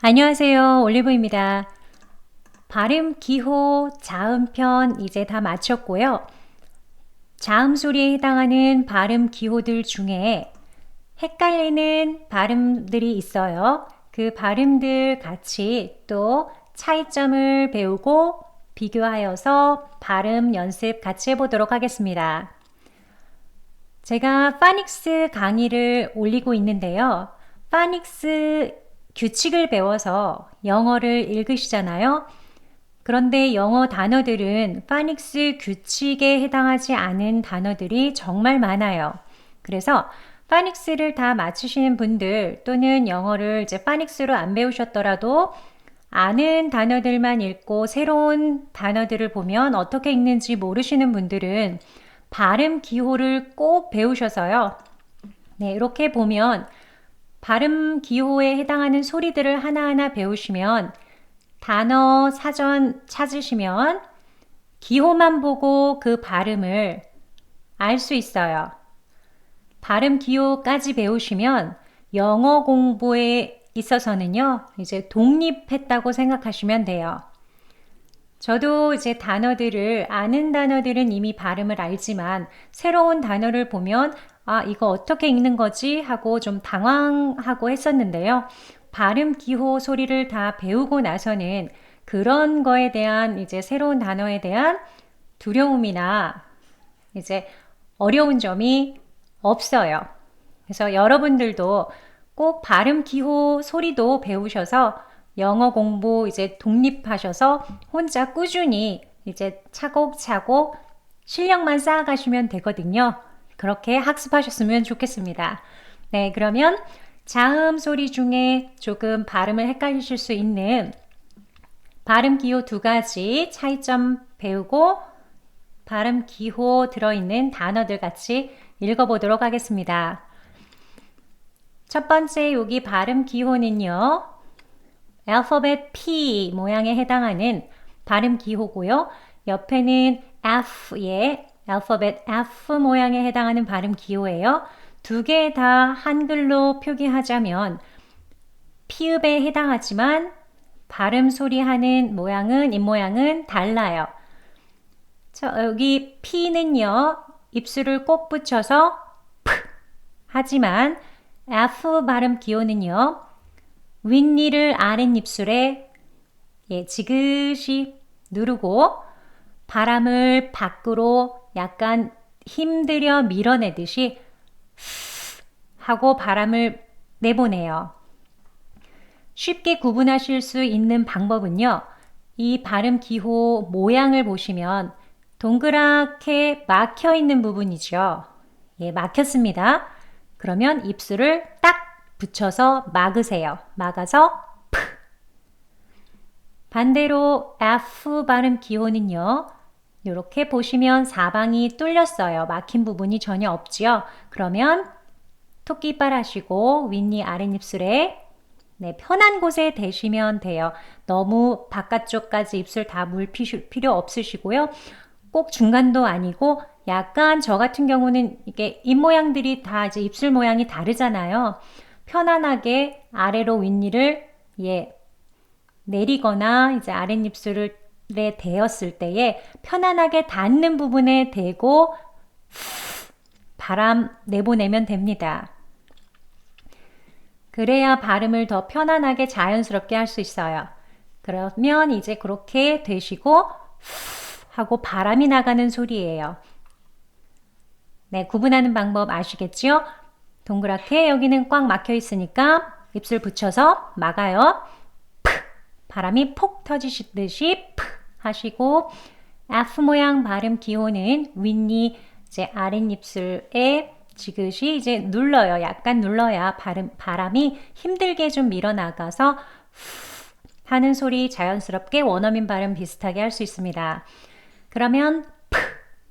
안녕하세요. 올리브입니다. 발음 기호 자음편 이제 다 마쳤고요. 자음 소리에 해당하는 발음 기호들 중에 헷갈리는 발음들이 있어요. 그 발음들 같이 또 차이점을 배우고 비교하여서 발음 연습 같이 해보도록 하겠습니다. 제가 파닉스 강의를 올리고 있는데요. 파닉스 규칙을 배워서 영어를 읽으시잖아요. 그런데 영어 단어들은 파닉스 규칙에 해당하지 않은 단어들이 정말 많아요. 그래서 파닉스를 다 맞추시는 분들 또는 영어를 이제 파닉스로 안 배우셨더라도 아는 단어들만 읽고 새로운 단어들을 보면 어떻게 읽는지 모르시는 분들은 발음 기호를 꼭 배우셔서요. 네, 이렇게 보면 발음 기호에 해당하는 소리들을 하나하나 배우시면 단어 사전 찾으시면 기호만 보고 그 발음을 알 수 있어요. 발음 기호까지 배우시면 영어 공부에 있어서는요, 이제 독립했다고 생각하시면 돼요. 저도 이제 단어들을, 아는 단어들은 이미 발음을 알지만 새로운 단어를 보면 아, 이거 어떻게 읽는 거지? 하고 좀 당황하고 했었는데요. 발음 기호 소리를 다 배우고 나서는 그런 거에 대한 이제 새로운 단어에 대한 두려움이나 이제 어려운 점이 없어요. 그래서 여러분들도 꼭 발음 기호 소리도 배우셔서 영어 공부 이제 독립하셔서 혼자 꾸준히 이제 차곡차곡 실력만 쌓아가시면 되거든요. 그렇게 학습하셨으면 좋겠습니다. 네, 그러면 자음 소리 중에 조금 발음을 헷갈리실 수 있는 발음 기호 두 가지 차이점 배우고 발음 기호 들어있는 단어들 같이 읽어보도록 하겠습니다. 첫 번째 여기 발음 기호는요. 알파벳 P 모양에 해당하는 발음 기호고요. 옆에는 F의 알파벳 F 모양에 해당하는 발음 기호예요. 두 개 다 한글로 표기하자면 피읍에 해당하지만 발음 소리하는 모양은 입모양은 달라요. 자, 여기 P는요. 입술을 꼭 붙여서 프 하지만 F 발음 기호는요. 윗니를 아랫입술에 예, 지그시 누르고 바람을 밖으로 약간 힘들여 밀어내듯이 하고 바람을 내보내요. 쉽게 구분하실 수 있는 방법은요. 이 발음 기호 모양을 보시면 동그랗게 막혀 있는 부분이죠. 예, 막혔습니다. 그러면 입술을 딱 붙여서 막으세요. 막아서 프. 반대로 F 발음 기호는요. 이렇게 보시면 사방이 뚫렸어요. 막힌 부분이 전혀 없지요. 그러면 토끼빨 하시고 윗니 아랫입술에 네, 편한 곳에 대시면 돼요. 너무 바깥쪽까지 입술 다 물 필요 없으시고요. 꼭 중간도 아니고 약간 저 같은 경우는 이게 입 모양들이 다 이제 입술 모양이 다르잖아요. 편안하게 아래로 윗니를 예 내리거나 이제 아랫입술을 에 대었을 때에 편안하게 닿는 부분에 대고 바람 내보내면 됩니다. 그래야 발음을 더 편안하게 자연스럽게 할 수 있어요. 그러면 이제 그렇게 되시고 하고 바람이 나가는 소리예요. 네, 구분하는 방법 아시겠죠? 동그랗게 여기는 꽉 막혀 있으니까 입술 붙여서 막아요. 바람이 폭 터지듯이 하시고 F 모양 발음 기호는 윗니 이제 아랫입술에 지그시 이제 눌러요. 약간 눌러야 발음, 바람이 힘들게 좀 밀어나가서 하는 소리 자연스럽게 원어민 발음 비슷하게 할 수 있습니다. 그러면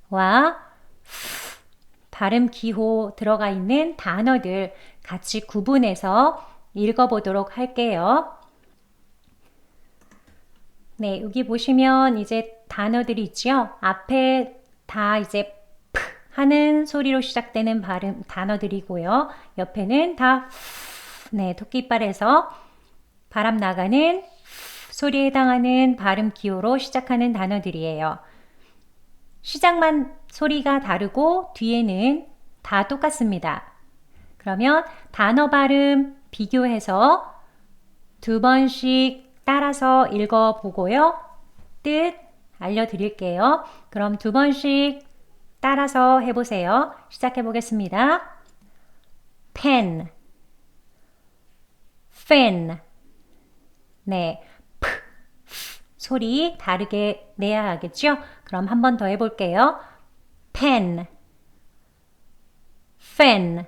와 발음 기호 들어가 있는 단어들 같이 구분해서 읽어보도록 할게요. 네, 여기 보시면 이제 단어들이 있죠. 앞에 다 이제 프 하는 소리로 시작되는 발음 단어들이고요. 옆에는 다 네, 토끼발에서 바람 나가는 소리에 해당하는 발음 기호로 시작하는 단어들이에요. 시작만 소리가 다르고 뒤에는 다 똑같습니다. 그러면 단어 발음 비교해서 두 번씩 따라서 읽어보고요. 뜻 알려드릴게요. 그럼 두 번씩 따라서 해보세요. 시작해 보겠습니다. pen, fan. 네, p, 소리 다르게 내야 하겠죠? 그럼 한 번 더 해볼게요. pen, fan.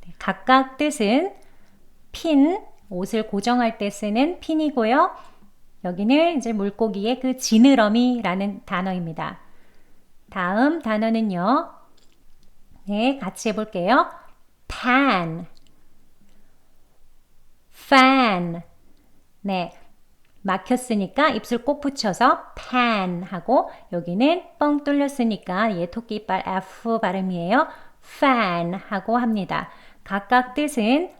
네, 각각 뜻은 핀, 옷을 고정할 때 쓰는 핀이고요. 여기는 이제 물고기의 그 지느러미라는 단어입니다. 다음 단어는요. 네, 같이 해볼게요. pan, fan. 네, 막혔으니까 입술 꼭 붙여서 pan 하고 여기는 뻥 뚫렸으니까 얘 토끼 이빨 F 발음이에요. fan 하고 합니다. 각각 뜻은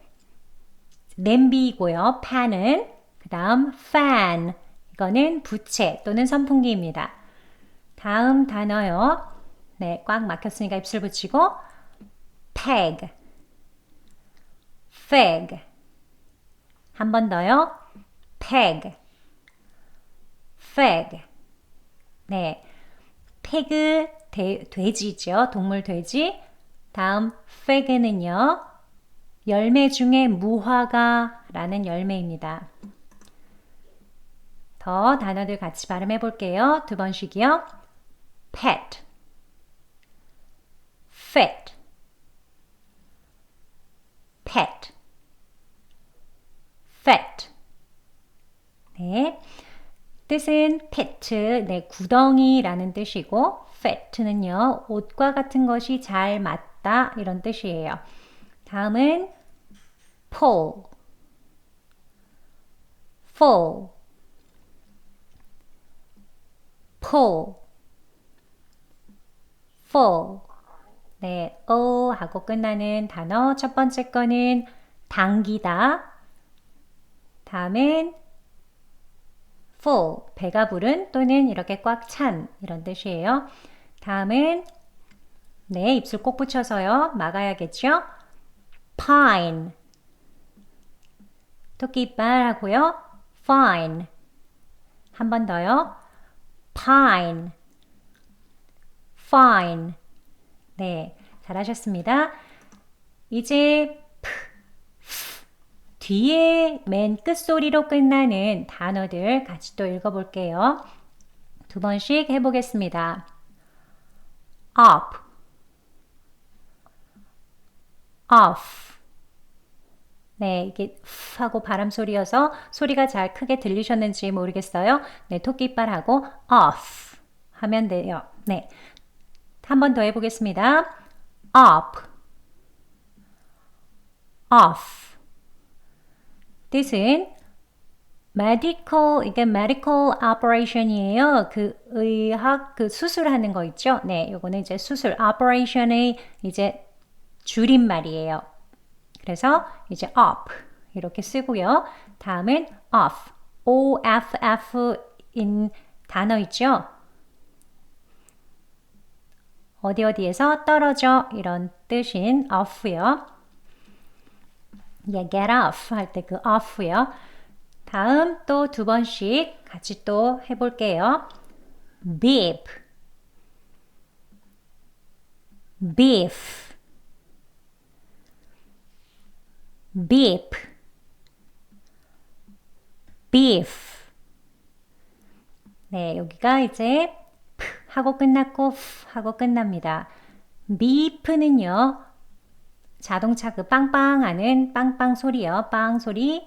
냄비이고요. pan은 그 다음 fan 이거는 부채 또는 선풍기입니다. 다음 단어요. 네, 꽉 막혔으니까 입술 붙이고 peg, fag 한 번 더요. peg, fag 네, 페그 돼지죠. 동물 돼지. 다음 fag는요. 열매 중에 무화과 라는 열매입니다. 더 단어들 같이 발음해 볼게요. 두 번씩이요. pet, fit, pet, fat. 네. 뜻은 pet, 네, 구덩이라는 뜻이고, fat는요, 옷과 같은 것이 잘 맞다, 이런 뜻이에요. 다음은 pull, fall, pull, fall. 네, o 하고 끝나는 단어 첫 번째 거는 당기다. 다음은 full, 배가 부른 또는 이렇게 꽉 찬 이런 뜻이에요. 다음은 네, 입술 꼭 붙여서요. 막아야겠죠? Pine. 토끼이빨 하고요. fine. 한 번 더요. pine. fine. 네, 잘하셨습니다. 이제 뒤에 맨 끝소리로 끝나는 단어들 같이 또 읽어볼게요. 두 번씩 해보겠습니다. up, off. 네, 이게 하고 바람 소리여서 소리가 잘 크게 들리셨는지 모르겠어요. 네, 토끼빨하고 off 하면 돼요. 네. 한 번 더 해보겠습니다. up, off. 뜻은 medical, 이게 medical operation이에요. 그 의학, 그 수술하는 거 있죠? 네, 요거는 이제 수술, operation의 이제 줄임말이에요. 그래서 이제 up 이렇게 쓰고요. 다음은 off, off,인 단어 있죠? 어디 어디에서 떨어져 이런 뜻인 off요. Yeah, get off 할 때 그 off요. 다음 또 두 번씩 같이 또 해볼게요. beef, beef, beef, beef. 네, 여기가 이제 하고 끝났고 하고 끝납니다. beef는요. 자동차 그 빵빵 하는 빵빵 소리요. 빵 소리.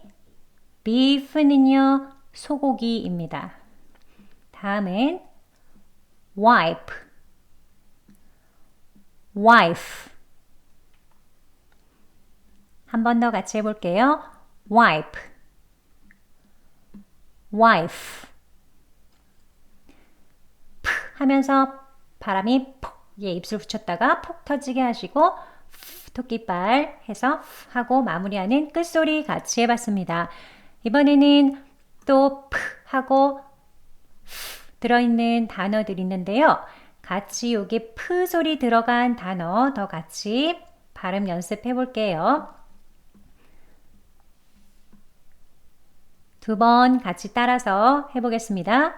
beef는요. 소고기입니다. 다음은 wipe, wife. 한 번 더 같이 해볼게요. wipe, wife. 푹 하면서 바람이 푹 예, 입술 붙였다가 푹 터지게 하시고 토끼발 해서 하고 마무리하는 끝소리 같이 해봤습니다. 이번에는 또프 하고 들어있는 단어들이 있는데요. 같이 여기 프 소리 들어간 단어 더 같이 발음 연습해 볼게요. 두 번 같이 따라서 해보겠습니다.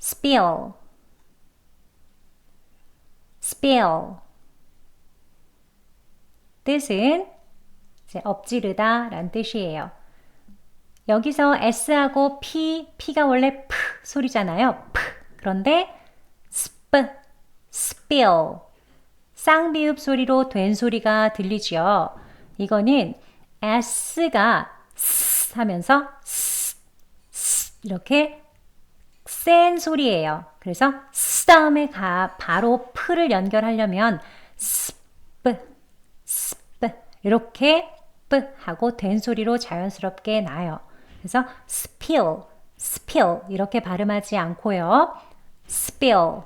spill, spill. 뜻은 엎지르다 라는 뜻이에요. 여기서 S하고 P, P가 원래 P 소리잖아요. P. 그런데 sp, spill. 쌍비읍 소리로 된 소리가 들리죠. 이거는 S가 S 하면서 S 이렇게 센 소리예요. 그래서 S 다음에 가, 바로 P를 연결하려면 sp, sp 이렇게 P 하고 된 소리로 자연스럽게 나요. 그래서 spill, spill 이렇게 발음하지 않고요. spill,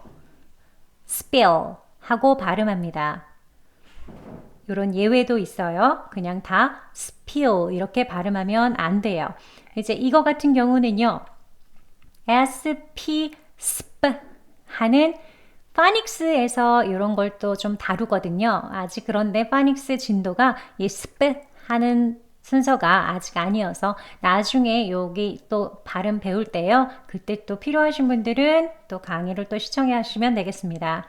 spill 하고 발음합니다. 이런 예외도 있어요. 그냥 다 spill 이렇게 발음하면 안 돼요. 이제 이거 같은 경우는요. sp, sp 하는 파닉스에서 이런 걸 또 좀 다루거든요. 아직 그런데 파닉스 진도가 이 sp 하는 순서가 아직 아니어서 나중에 여기 또 발음 배울 때요. 그때 또 필요하신 분들은 또 강의를 또 시청해 하시면 되겠습니다.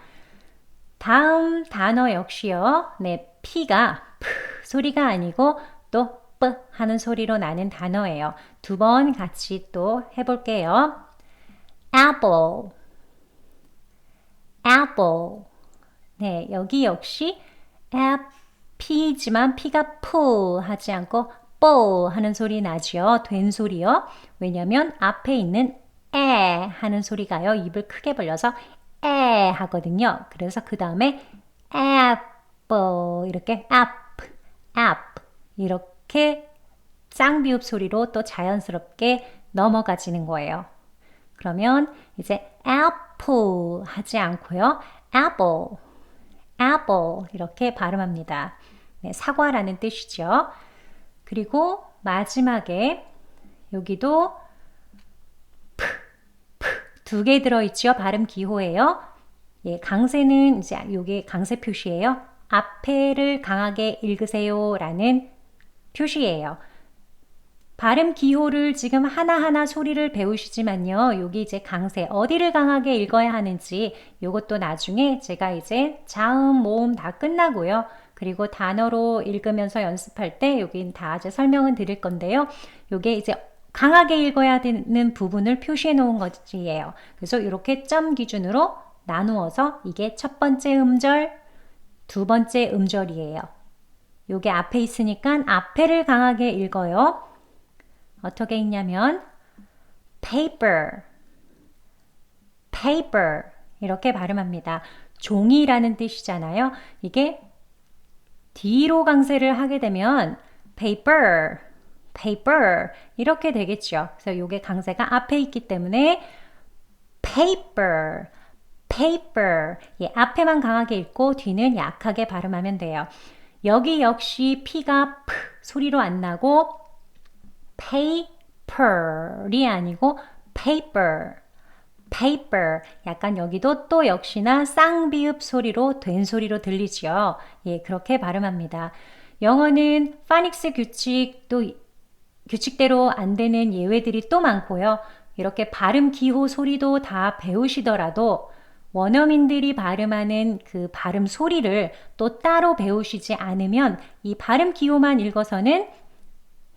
다음 단어 역시요. 네, P가 프 소리가 아니고 또 쁘 하는 소리로 나는 단어예요. 두 번 같이 또 해볼게요. apple, apple. 네, 여기 역시 P지만 P가 푸 하지 않고 뽀 하는 소리 나죠. 된 소리요. 왜냐면 앞에 있는 에 하는 소리가요. 입을 크게 벌려서 에 하거든요. 그래서 그 다음에 apple 이렇게 app, app 이렇게 쌍비읍 소리로 또 자연스럽게 넘어가지는 거예요. 그러면 이제 apple 하지 않고요. apple, apple 이렇게 발음합니다. 네, 사과라는 뜻이죠. 그리고 마지막에 여기도 두 개 들어있죠. 발음 기호예요. 예, 강세는 이제 요게 강세 표시예요. 앞에를 강하게 읽으세요 라는 표시예요. 발음 기호를 지금 하나하나 소리를 배우시지만요. 여기 이제 강세 어디를 강하게 읽어야 하는지 요것도 나중에 제가 이제 자음, 모음 다 끝나고요. 그리고 단어로 읽으면서 연습할 때 여긴 다 이제 설명은 드릴 건데요. 요게 이제 강하게 읽어야 되는 부분을 표시해 놓은 것이에요. 그래서 이렇게 점 기준으로 나누어서 이게 첫 번째 음절, 두 번째 음절이에요. 요게 앞에 있으니까 앞에를 강하게 읽어요. 어떻게 읽냐면 paper, paper 이렇게 발음합니다. 종이라는 뜻이잖아요. 이게 뒤로 강세를 하게 되면 paper, paper 이렇게 되겠죠. 그래서 이게 강세가 앞에 있기 때문에 paper, paper 예, 앞에만 강하게 읽고 뒤는 약하게 발음하면 돼요. 여기 역시 P가 P 소리로 안 나고 paper이 아니고 paper, paper. 약간 여기도 또 역시나 쌍비읍 소리로 된 소리로 들리지요. 예, 그렇게 발음합니다. 영어는 파닉스 규칙 또 규칙대로 안 되는 예외들이 또 많고요. 이렇게 발음 기호 소리도 다 배우시더라도 원어민들이 발음하는 그 발음 소리를 또 따로 배우시지 않으면 이 발음 기호만 읽어서는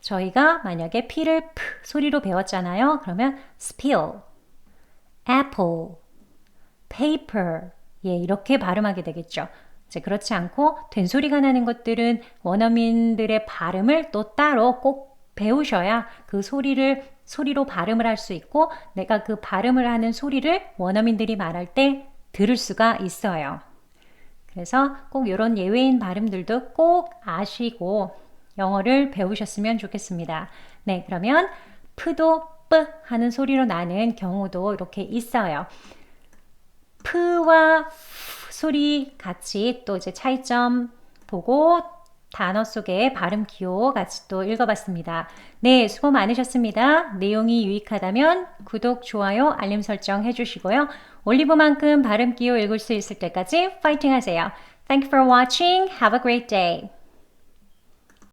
저희가 만약에 P를 P 소리로 배웠잖아요. 그러면 spill, apple, paper 예, 이렇게 발음하게 되겠죠. 이제 그렇지 않고 된 소리가 나는 것들은 원어민들의 발음을 또 따로 꼭 배우셔야 그 소리를 소리로 발음을 할 수 있고 내가 그 발음을 하는 소리를 원어민들이 말할 때 들을 수가 있어요. 그래서 꼭 이런 예외인 발음들도 꼭 아시고 영어를 배우셨으면 좋겠습니다. 네, 그러면 프도 뿌 하는 소리로 나는 경우도 이렇게 있어요. 프와 소리 같이 또 이제 차이점 보고 단어 속의 발음 기호 같이 또 읽어봤습니다. 네, 수고 많으셨습니다. 내용이 유익하다면 구독, 좋아요, 알림 설정 해주시고요. 올리브만큼 발음 기호 읽을 수 있을 때까지 파이팅 하세요. Thank you for watching. Have a great day.